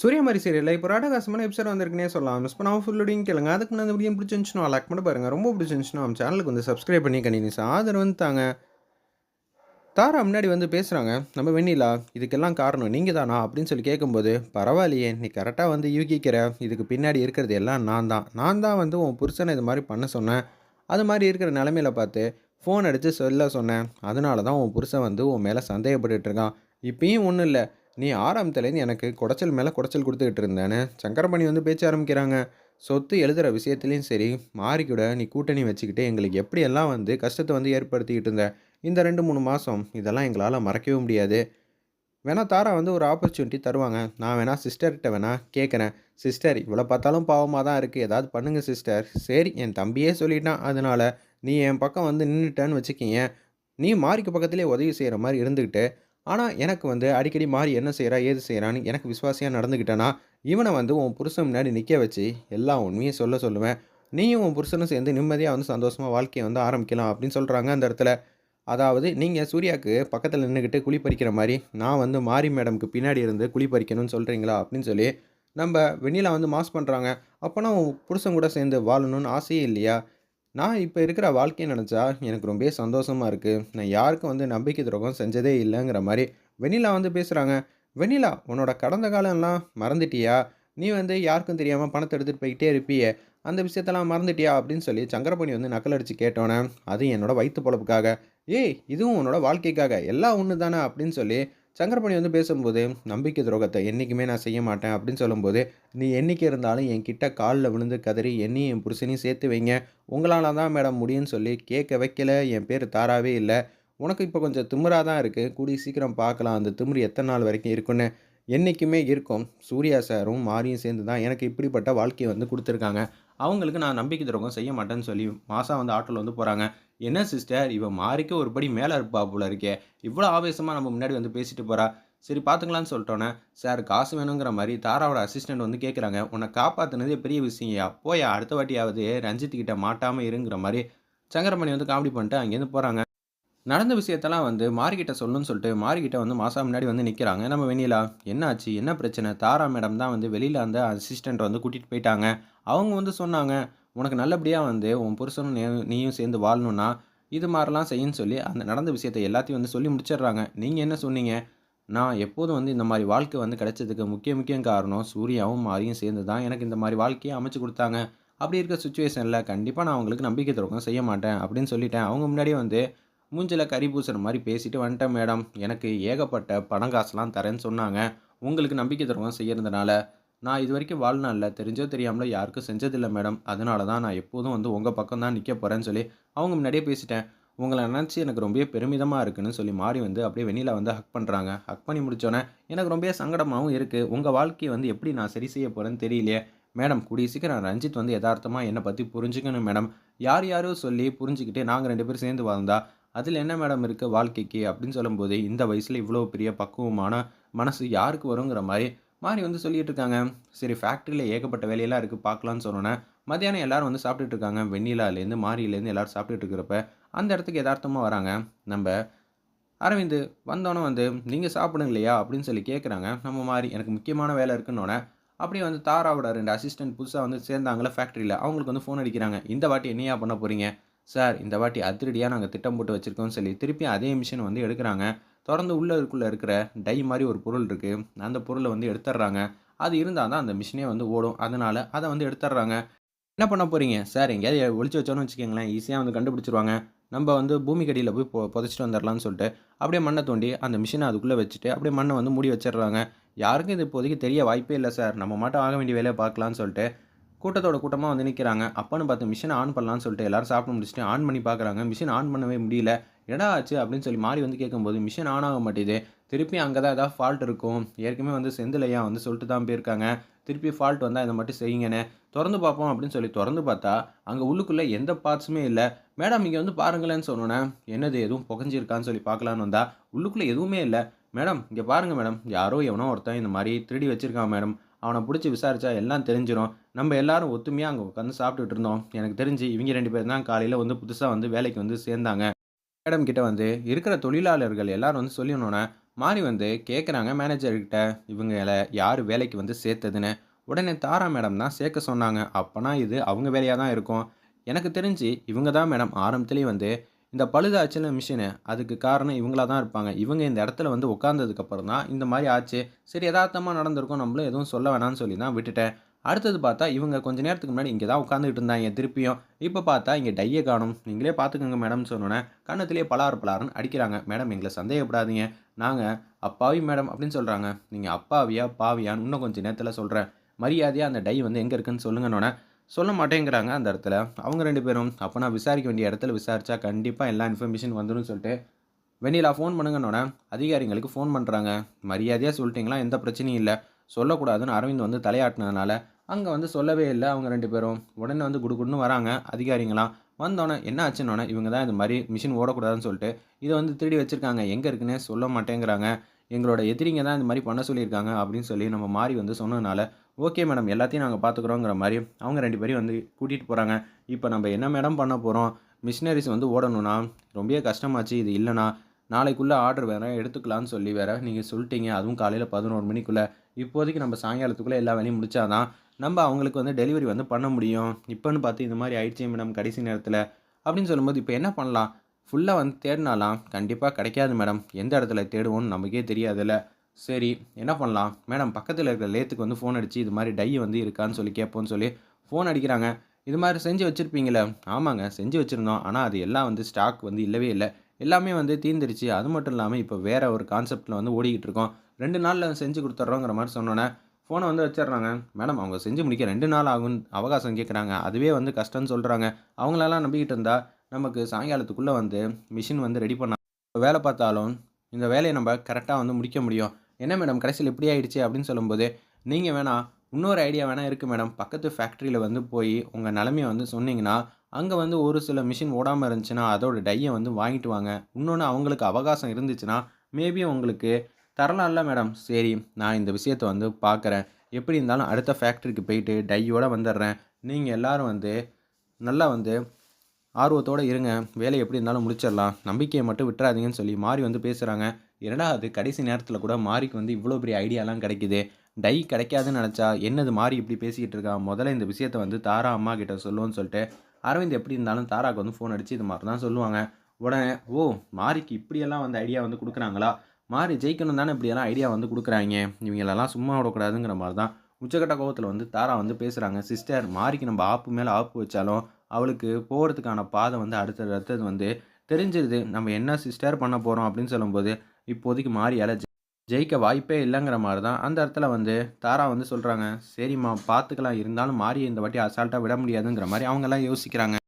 சூரியமாரி சீரியல்ல இப்போ ராடகாசமான எபிசோட் வந்திருக்குனே சொல்லலாம். மிஸ் பண்ணாம ஃபுல்லோடையும் கேளுங்க. அதுக்கு முன்னாடி அப்படியே வீடியோ பிடிச்சிருந்துச்சுன்னா லைக் பண்ணி பாருங்கள் ரொம்ப பிடிச்சிருந்துச்சுன்னா நம்ம சேனலுக்கு வந்து சப்ஸ்கிரைப் பண்ணி கண்டினியூஸா ஆதரவு வந்து தாங்க. தாரா முன்னாடி வந்து பேசுகிறாங்க நம்ம வெண்ணிலா இதுக்கெல்லாம் காரணம் நீங்கள் தானா அப்படின்னு சொல்லி கேட்கும்போது பரவாயில்லையே நீ கரெக்டாக வந்து யூகிக்கிற. இதுக்கு பின்னாடி இருக்கிறது எல்லாம் நான் தான். நான் தான் வந்து உன் புருஷனை இது மாதிரி பண்ண சொன்னேன். அது மாதிரி இருக்கிற நிலமையில பார்த்து ஃபோன் அடித்து சொல்ல சொன்னேன். அதனால தான் உன் புருஷன் வந்து உன் மேலே சந்தேகப்பட்டுட்டு இருக்கான். இப்பயும் ஒன்றும் இல்லை. நீ ஆரம்பத்துலேருந்து எனக்கு குடைச்சல் மேலே குடைச்சல் கொடுத்துக்கிட்டு இருந்தேன்னு சங்கரமணி வந்து பேச்ச ஆரம்பிக்கிறாங்க. சொத்து எழுதுகிற விஷயத்துலையும் சரி மாறிக்கூட நீ கூட்டணி வச்சுக்கிட்டு எங்களுக்கு எப்படியெல்லாம் வந்து கஷ்டத்தை வந்து ஏற்படுத்திக்கிட்டு இருந்த இந்த ரெண்டு மூணு மாதம் இதெல்லாம் எங்களால் மறக்கவே முடியாது. வேணால் தாரா வந்து ஒரு ஆப்பர்ச்சுனிட்டி தருவாங்க. நான் வேணால் சிஸ்டர்கிட்ட வேணா கேட்குறேன் சிஸ்டர் இவ்வளோ பார்த்தாலும் பாவமாக தான் இருக்குது ஏதாவது பண்ணுங்கள் சிஸ்டர் சரி என் தம்பியே சொல்லிட்டான். அதனால நீ என் பக்கம் வந்து நின்றுட்டேன்னு வச்சுக்கிங்க நீ மாறிக்கு பக்கத்துலேயே உதவி செய்கிற மாதிரி இருந்துக்கிட்டு ஆனால் எனக்கு வந்து அடிக்கடி மாறி என்ன செய்கிறா ஏது செய்கிறான்னு எனக்கு விசுவாசியாக நடந்துக்கிட்டேன்னா இவனை வந்து உன் புருஷன் முன்னாடி நிற்க வச்சு எல்லா உண்மையும் சொல்ல சொல்லுவேன். நீயும் உன் புருஷனும் சேர்ந்து நிம்மதியாக வந்து சந்தோஷமாக வாழ்க்கையை வந்து ஆரம்பிக்கலாம் அப்படின்னு சொல்கிறாங்க அந்த இடத்துல. அதாவது நீங்கள் சூர்யாவுக்கு பக்கத்தில் நின்றுக்கிட்டு குழி பறிக்கிற மாதிரி நான் வந்து மாரி மேடம்க்கு பின்னாடி இருந்து குழி பறிக்கணும்னு சொல்கிறீங்களா அப்படின்னு சொல்லி நம்ம வெண்ணிலா வந்து மாஸ் பண்ணுறாங்க அப்போனா உன் புருஷன் கூட சேர்ந்து வாழணும்னு ஆசையே இல்லையா? நான் இப்போ இருக்கிற வாழ்க்கையை நினச்சா எனக்கு ரொம்ப சந்தோஷமாக இருக்குது நான் யாருக்கும் வந்து நம்பிக்கை துரோகம் செஞ்சதே இல்லைங்கிற மாதிரி வெண்ணிலா வந்து பேசுகிறாங்க வெண்ணிலா உன்னோட கடந்த காலம்லாம் மறந்துட்டியா? நீ வந்து யாருக்கும் தெரியாமல் பணத்தை எடுத்துகிட்டு போய்கிட்டே இருப்பியே. அந்த விஷயத்தெல்லாம் மறந்துட்டியா? அப்படின்னு சொல்லி சங்கரப்பணி வந்து நக்கல் அடித்து கேட்டோன்னே அது என்னோடய வயிற்று பொழப்புக்காக ஏய் இதுவும் உன்னோட வாழ்க்கைக்காக. எல்லாம் ஒன்று தானே அப்படின்னு சொல்லி சங்கரபாணி வந்து பேசும்போது நம்பிக்கை துரோகத்தை என்றைக்குமே நான் செய்ய மாட்டேன் அப்படின்னு சொல்லும்போது நீ என்றைக்கு இருந்தாலும் என் கிட்ட காலில் விழுந்து கதறி என்னையும் என் புருஷனையும் சேர்த்து வைங்க. உங்களால் தான் மேடம் முடியும்னு சொல்லி கேட்க வைக்கல. என் பேர் தாராவே இல்லை. உனக்கு இப்போ கொஞ்சம் திமுறாக தான் இருக்குது கூடிய சீக்கிரம் பார்க்கலாம். அந்த திமிரு எத்தனை நாள் வரைக்கும் இருக்குன்னு என்றைக்குமே இருக்கும். சூர்யா சாரும் மாரியும் சேர்ந்து தான் எனக்கு இப்படிப்பட்ட வாழ்க்கையை வந்து கொடுத்துருக்காங்க. அவங்களுக்கு நான் நம்பிக்கை துரோகம் செய்ய மாட்டேன்னு சொல்லி மாதம் வந்து ஆட்டோவில் வந்து போகிறாங்க என்ன சிஸ்டர் இவன் மாறிக்க ஒரு படி மேலே இருப்பா போல இருக்கே. இவ்வளோ ஆவேசமாக நம்ம முன்னாடி வந்து பேசிட்டு போகிறா சரி பார்த்துக்கலான்னு சொல்லிட்டோன்னே சார் காசு வேணுங்கிற மாதிரி தாராவோட அசிஸ்டண்ட் வந்து கேட்குறாங்க உன்னை காப்பாற்றினதே பெரிய விஷயம்யா போயா? அடுத்த வாட்டியாவது ரஞ்சித்துக்கிட்ட மாட்டாமல் இருங்கிற மாதிரி. சங்கரமணி வந்து காமெடி பண்ணிட்டு அங்கேருந்து போகிறாங்க நடந்த விஷயத்தெல்லாம் வந்து மார்கிட்ட சொல்லணும்னு சொல்லிட்டு மாரிக்கிட்ட வந்து மாதம் முன்னாடி வந்து நிற்கிறாங்க நம்ம வெண்ணிலா என்னாச்சு? என்ன பிரச்சனை? தாரா மேடம் தான் வந்து வெளியில் அந்த அசிஸ்டண்ட் வந்து கூட்டிகிட்டு போயிட்டாங்க. அவங்க வந்து சொன்னாங்க உனக்கு நல்லபடியாக வந்து உன் புருஷனும் நீயும் சேர்ந்து வாழணும்னா இது மாதிரிலாம் செய்யுன்னு சொல்லி அந்த நடந்த விஷயத்தை எல்லாத்தையும் வந்து சொல்லி முடிச்சிடுறாங்க. நீங்கள் என்ன சொன்னீங்க? நான் எப்போதும் வந்து இந்த மாதிரி வாழ்க்கை வந்து கிடைச்சதுக்கு முக்கிய முக்கிய காரணம் சூர்யாவும் மாரியும் சேர்ந்து தான் எனக்கு இந்த மாதிரி வாழ்க்கையை அமைச்சு கொடுத்தாங்க. அப்படி இருக்க சுச்சுவேஷனில் கண்டிப்பாக நான் அவங்களுக்கு நம்பிக்கை துறக்கம் செய்ய மாட்டேன் அப்படின்னு சொல்லிட்டேன். அவங்க முன்னாடியே வந்து மூஞ்சில் கறி பூசுகிற மாதிரி பேசிட்டு வந்துட்டேன் மேடம். எனக்கு ஏகப்பட்ட பணம் காசுலாம் தரேன்னு சொன்னாங்க. உங்களுக்கு நம்பிக்கை துறக்கம் செய்யறதுனால நான் இது வரைக்கும் வாழ்நாளில் தெரிஞ்சோ தெரியாமலோ யாருக்கும் செஞ்சதில்லை மேடம். அதனால தான் நான் எப்போதும் வந்து உங்கள் பக்கம் தான் நிற்க போகிறேன்னு சொல்லி அவங்க முன்னாடியே பேசிட்டேன். உங்களை நினச்சி எனக்கு ரொம்ப பெருமிதமாக இருக்குன்னு சொல்லி மாறி வந்து அப்படியே வெளியில் வந்து ஹக் பண்ணுறாங்க ஹக் பண்ணி முடித்தோன்னே எனக்கு ரொம்ப சங்கடமாகவும் இருக்குது உங்கள் வாழ்க்கையை வந்து எப்படி நான் சரி செய்ய போகிறேன்னு தெரியலையே. மேடம் கூடிய சீக்கிரம் ரஞ்சித் வந்து யதார்த்தமாக என்னை பற்றி புரிஞ்சுக்கணும் மேடம். யார் யாரோ சொல்லி புரிஞ்சுக்கிட்டு நாங்கள் ரெண்டு பேரும் சேர்ந்து வாழ்ந்தா அதில் என்ன மேடம் இருக்குது வாழ்க்கைக்கு? அப்படின்னு சொல்லும்போது இந்த வயசில் இவ்வளோ பெரிய பக்குவமான மனசு யாருக்கு வருங்கிற மாதிரி மாறி வந்து சொல்லிட்டு இருக்காங்க சரி ஃபேக்ட்ரியில் ஏகப்பட்ட வேலையெல்லாம் இருக்குது பார்க்கலான்னு சொன்னோன்னே மத்தியானம் எல்லோரும் வந்து சாப்பிட்டுட்டு இருக்காங்க வெண்ணிலாலேருந்து மாரியிலேருந்து எல்லாரும் சாப்பிட்டுட்டு இருக்கிறப்ப அந்த இடத்துக்கு யதார்த்தமாக வராங்க. நம்ம அரவிந்த் வந்தோன்னே வந்து நீங்கள் சாப்பிடுங்க இல்லையா அப்படின்னு சொல்லி கேட்குறாங்க நம்ம மாதிரி எனக்கு முக்கியமான வேலை இருக்குன்னொன்னே அப்படியே வந்து தாராவோட ரெண்டு அசிஸ்டன்ட் புதுசாக வந்து சேர்ந்தாங்களே ஃபேக்ட்ரியில் அவங்களுக்கு வந்து ஃபோன் அடிக்கிறாங்க. இந்த வாட்டி என்னையா பண்ண போகிறீங்க சார் இந்த வாட்டி அதிரடியாக நாங்கள் திட்டம் போட்டு வச்சுருக்கோம்னு சொல்லி திருப்பி அதே மிஷின் வந்து எடுக்கிறாங்க. திறந்து உள்ளுக்குள்ளே இருக்கிற டை மாதிரி ஒரு பொருள் இருக்குது அந்த பொருளை வந்து எடுத்துடுறாங்க அது இருந்தால் தான் அந்த மிஷினே வந்து ஓடும். அதனால் அதை வந்து எடுத்துடுறாங்க என்ன பண்ண போகிறீங்க சார் எங்கேயாவது ஒழிச்சு வச்சோன்னு வச்சுக்கோங்களேன் ஈஸியாக வந்து கண்டுபிடிச்சிருவாங்க. நம்ம வந்து பூமிக்கடியில் போய் பொ புதைச்சிட்டு வந்துடலாம்னு சொல்லிட்டு அப்படியே மண்ணை தோண்டி அந்த மிஷினை அதுக்குள்ளே வச்சுட்டு அப்படியே மண்ணை வந்து மூடி வச்சிடுறாங்க யாருக்கும் இது இப்போதைக்கு தெரிய வாய்ப்பே இல்லை சார். நம்ம மட்டும் ஆக வேண்டிய வேலையை பார்க்கலான்னு சொல்லிட்டு கூட்டத்தோட கூட்டமாக வந்து நிற்கிறாங்க அப்போன்னு பார்த்து மிஷினை ஆன் பண்ணலாம்னு சொல்லிட்டு எல்லாரும் சாப்பிட்டு முடிச்சுட்டு ஆன் பண்ணி பார்க்குறாங்க. மிஷின் ஆன் பண்ணவே முடியல. என்னடா ஆச்சு அப்படின்னு சொல்லி மாறி வந்து கேட்கும்போது மிஷின் ஆன் ஆக மாட்டேது திருப்பி அங்கே தான் ஏதாவது ஃபால்ட் இருக்கும். ஏற்கனவே வந்து செந்திலையா வந்து சொல்லிட்டு தான் போயிருக்காங்க. திருப்பி ஃபால்ட் வந்தால் இதை மட்டும் செய்யுங்கண்ணே திறந்து பார்ப்போம் அப்படின்னு சொல்லி திறந்து பார்த்தா அங்கே உள்ளுக்குள்ளே எந்த பார்ட்ஸுமே இல்லை. மேடம் இங்கே வந்து பாருங்களேன்னு சொன்னோன்னே என்னது எதுவும் புகஞ்சிருக்கான்னு சொல்லி பார்க்கலான்னு வந்தால் உள்ளுக்குள்ளே எதுவுமே இல்லை. மேடம் இங்கே பாருங்கள் மேடம் யாரோ எவனோ ஒருத்தன் இந்த மாதிரி திருடி வச்சுருக்கான் மேடம் அவனை பிடிச்சி விசாரிச்சா எல்லாம் தெரிஞ்சிடும் நம்ம எல்லாரும் ஒத்துமையாக அங்கே உட்காந்து சாப்பிட்டுட்டு இருந்தோம். எனக்கு தெரிஞ்சு இவங்க ரெண்டு பேர் தான் காலையில் வந்து புதுசாக வந்து வேலைக்கு வந்து சேர்ந்தாங்க. மேடம் கிட்ட வந்து இருக்கிற தொழிலாளர்கள் எல்லாரும் வந்து சொல்லிடணுன்னே மாறி வந்து கேட்குறாங்க மேனேஜர்கிட்ட இவங்கள யார் வேலைக்கு வந்து சேர்த்ததுன்னு? உடனே தாரா மேடம் தான் சேர்க்க சொன்னாங்க. அப்போனா இது அவங்க வேலையாக தான் இருக்கும். எனக்கு தெரிஞ்சு இவங்க தான் மேடம் ஆரம்பத்துலேயே வந்து இந்த பழுதாச்சுன்னு மிஷினு அதுக்கு காரணம் இவங்களா தான் இருப்பாங்க. இவங்க இந்த இடத்துல வந்து உட்காந்ததுக்கப்புறம் தான் இந்த மாதிரி ஆச்சு. சரி யதார்த்தமாக நடந்திருக்கும் நம்மளும் எதுவும் சொல்ல வேணாம்னு சொல்லி தான் விட்டுட்டேன். அடுத்தது பார்த்தா இவங்க கொஞ்ச நேரத்துக்கு முன்னாடி இங்கே தான் உட்காந்துக்கிட்டு இருந்தாங்க திருப்பியும். இப்போ பார்த்தா இங்கே டையை காணும். நீங்களே பார்த்துக்கோங்க மேடம் சொன்னோன்னே கண்ணத்திலே பலாறு பலாருன்னு அடிக்கிறாங்க. மேடம் எங்களை சந்தேகப்படாதீங்க. நாங்கள் அப்பாவி மேடம் அப்படின்னு சொல்கிறாங்க நீங்கள் அப்பாவியா பாவியான்னு இன்னும் கொஞ்சம் நேரத்தில் சொல்கிறேன் மரியாதையாக அந்த டை வந்து எங்கே இருக்குன்னு சொல்லுங்கன்னொன்னே சொல்ல மாட்டேங்கிறாங்க அந்த இடத்துல. அவங்க ரெண்டு பேரும் அப்போ நான் விசாரிக்க வேண்டிய இடத்துல விசாரித்தா கண்டிப்பாக எல்லா இன்ஃபர்மேஷன் வந்துடும் சொல்லிட்டு வெண்ணிலா ஃபோன் பண்ணுங்கன்னோட அதிகாரிங்களுக்கு ஃபோன் பண்ணுறாங்க மரியாதையாக சொல்லிட்டீங்களா? எந்த பிரச்சனையும் இல்லை. சொல்லக்கூடாதுன்னு அரவிந்த் வந்து தலையாட்டினதுனால அங்கே வந்து சொல்லவே இல்லை. அவங்க ரெண்டு பேரும் உடனே வந்து குடுகுடுன்னு வராங்க. அதிகாரிங்களாம் வந்தோடனே என்ன ஆச்சுன்னொன்னே இவங்க தான் இந்த மாதிரி மிஷின் ஓடக்கூடாதுன்னு சொல்லிட்டு இதை வந்து திருடி வச்சுருக்காங்க. எங்கே இருக்குன்னே சொல்ல மாட்டேங்கிறாங்க. எங்களோட எதிரிங்க தான் இந்த மாதிரி பண்ண சொல்லியிருக்காங்க அப்படின்னு சொல்லி நம்ம மாறி வந்து சொன்னதுனால ஓகே மேடம் எல்லாத்தையும் நாங்கள் பார்த்துக்குறோங்கிற மாதிரி அவங்க ரெண்டு பேரையும் வந்து கூட்டிகிட்டு போகிறாங்க இப்போ நம்ம என்ன மேடம் பண்ண போகிறோம் மிஷினரிஸ் வந்து ஓடணும்னா ரொம்பவே கஷ்டமாச்சு இது இல்லைனா நாளைக்குள்ளே ஆர்டர் வேறு எடுத்துக்கலான்னு சொல்லி வேறு நீங்கள் சொல்லிட்டீங்க. அதுவும் காலையில் பதினோரு மணிக்குள்ளே. இப்போதைக்கு நம்ம சாயங்காலத்துக்குள்ளே எல்லா வேலையும் முடித்தாதான் நம்ம அவங்களுக்கு வந்து டெலிவரி வந்து பண்ண முடியும். இப்போன்னு பார்த்து இந்த மாதிரி ஆயிடுச்சு மேடம் கடைசி நேரத்தில் அப்படின்னு சொல்லும்போது இப்போ என்ன பண்ணலாம்? ஃபுல்லாக வந்து தேடினாலாம் கண்டிப்பாக கிடைக்காது மேடம் எந்த இடத்துல தேடுவோன்னு நமக்கே தெரியாதுல்ல. சரி என்ன பண்ணலாம்? மேடம் பக்கத்தில் இருக்கிற லேத்துக்கு வந்து ஃபோன் அடித்து இது மாதிரி டை வந்து இருக்கான்னு சொல்லி கேட்போன்னு சொல்லி ஃபோன் அடிக்கிறாங்க. இது மாதிரி செஞ்சு வச்சுருப்பீங்களே ஆமாங்க செஞ்சு வச்சுருந்தோம். ஆனால் அது எல்லாம் வந்து ஸ்டாக் வந்து இல்லவே இல்லை. எல்லாமே வந்து தீர்ந்துருச்சு. அது மட்டும் இல்லாமல் இப்போ வேறு ஒரு கான்செப்டில் வந்து ஓடிக்கிட்டு இருக்கோம். ரெண்டு நாளில் செஞ்சு கொடுத்துட்றோங்கிற மாதிரி சொன்னோன்னே ஃபோனை வந்து வச்சிடுறாங்க மேடம் அவங்க செஞ்சு முடிக்க ரெண்டு நாள் ஆகும் அவகாசம் கேட்குறாங்க அதுவே வந்து கஷ்டம்னு சொல்கிறாங்க அவங்களெல்லாம் நம்பிக்கிட்டு இருந்தால் நமக்கு சாயங்காலத்துக்குள்ளே வந்து மிஷின் வந்து ரெடி பண்ண வேலை பார்த்தாலும் இந்த வேலையை நம்ம கரெக்டாக வந்து முடிக்க முடியும். என்ன மேடம் கடைசியில் இப்படி ஆயிடுச்சு அப்படின்னு சொல்லும்போது நீங்கள் வேணால் இன்னொரு ஐடியா வேணால் இருக்குது மேடம் பக்கத்து ஃபேக்ட்ரியில் வந்து போய் உங்கள் நிலமையை வந்து சொன்னீங்கன்னா அங்கே வந்து ஒரு சில மிஷின் ஓடாமல் இருந்துச்சுன்னா அதோட டையை வந்து வாங்கிட்டு வாங்க. இன்னொன்று அவங்களுக்கு அவகாசம் இருந்துச்சுன்னா மேபி உங்களுக்கு தரலாம்ல மேடம் சரி நான் இந்த விஷயத்தை வந்து பார்க்குறேன் எப்படி இருந்தாலும் அடுத்த ஃபேக்ட்ரிக்கு போயிட்டு டையோடு வந்துடுறேன். நீங்கள் எல்லோரும் வந்து நல்லா வந்து ஆர்வத்தோடு இருங்க. வேலை எப்படி இருந்தாலும் முடிச்சிடலாம். நம்பிக்கையை மட்டும் விட்டுறாதீங்கன்னு சொல்லி மாறி வந்து பேசுகிறாங்க இரண்டாவது கடைசி நேரத்தில் கூட மாறிக்கு வந்து இவ்வளோ பெரிய ஐடியாலாம் கிடைக்குது. டை கிடைக்காதுன்னு நினச்சா என்னது மாறி இப்படி பேசிக்கிட்டு இருக்கா? முதல்ல இந்த விஷயத்தை வந்து தாரா அம்மா கிட்ட சொல்லுவோன்னு சொல்லிட்டு அரவிந்த் எப்படி இருந்தாலும் தாராக்கு வந்து ஃபோன் அடித்து இது மாதிரி தான் சொல்லுவாங்க. உடனே ஓ மாரிக்கு இப்படியெல்லாம் வந்து ஐடியா வந்து கொடுக்குறாங்களா? மாறி ஜெயிக்கணும் தானே இப்படியெல்லாம் ஐடியா வந்து கொடுக்குறாங்க? இவங்களெல்லாம் சும்மா விடக்கூடாதுங்கிற மாதிரி தான் உச்சக்கட்ட கோபத்தில் வந்து தாரா வந்து பேசுகிறாங்க சிஸ்டர் மாரிக்கு நம்ம ஆப்பு மேலே ஆப்பு வச்சாலும் அவளுக்கு போகிறதுக்கான பாதை வந்து அடுத்தது அடுத்தது வந்து தெரிஞ்சிருது. நம்ம என்ன சிஸ்டர் பண்ண போகிறோம் அப்படின்னு சொல்லும்போது இப்போதைக்கு மாறியால். ஜெயிக்க வாய்ப்பே இல்லைங்கிற மாதிரி தான் அந்த இடத்துல வந்து தாரா வந்து சொல்கிறாங்க சரிம்மா பார்த்துக்கலாம் இருந்தாலும் மாறி இந்த வாட்டி அசால்ட்டாக விட முடியாதுங்கிற மாதிரி அவங்கெல்லாம் யோசிக்கிறாங்க.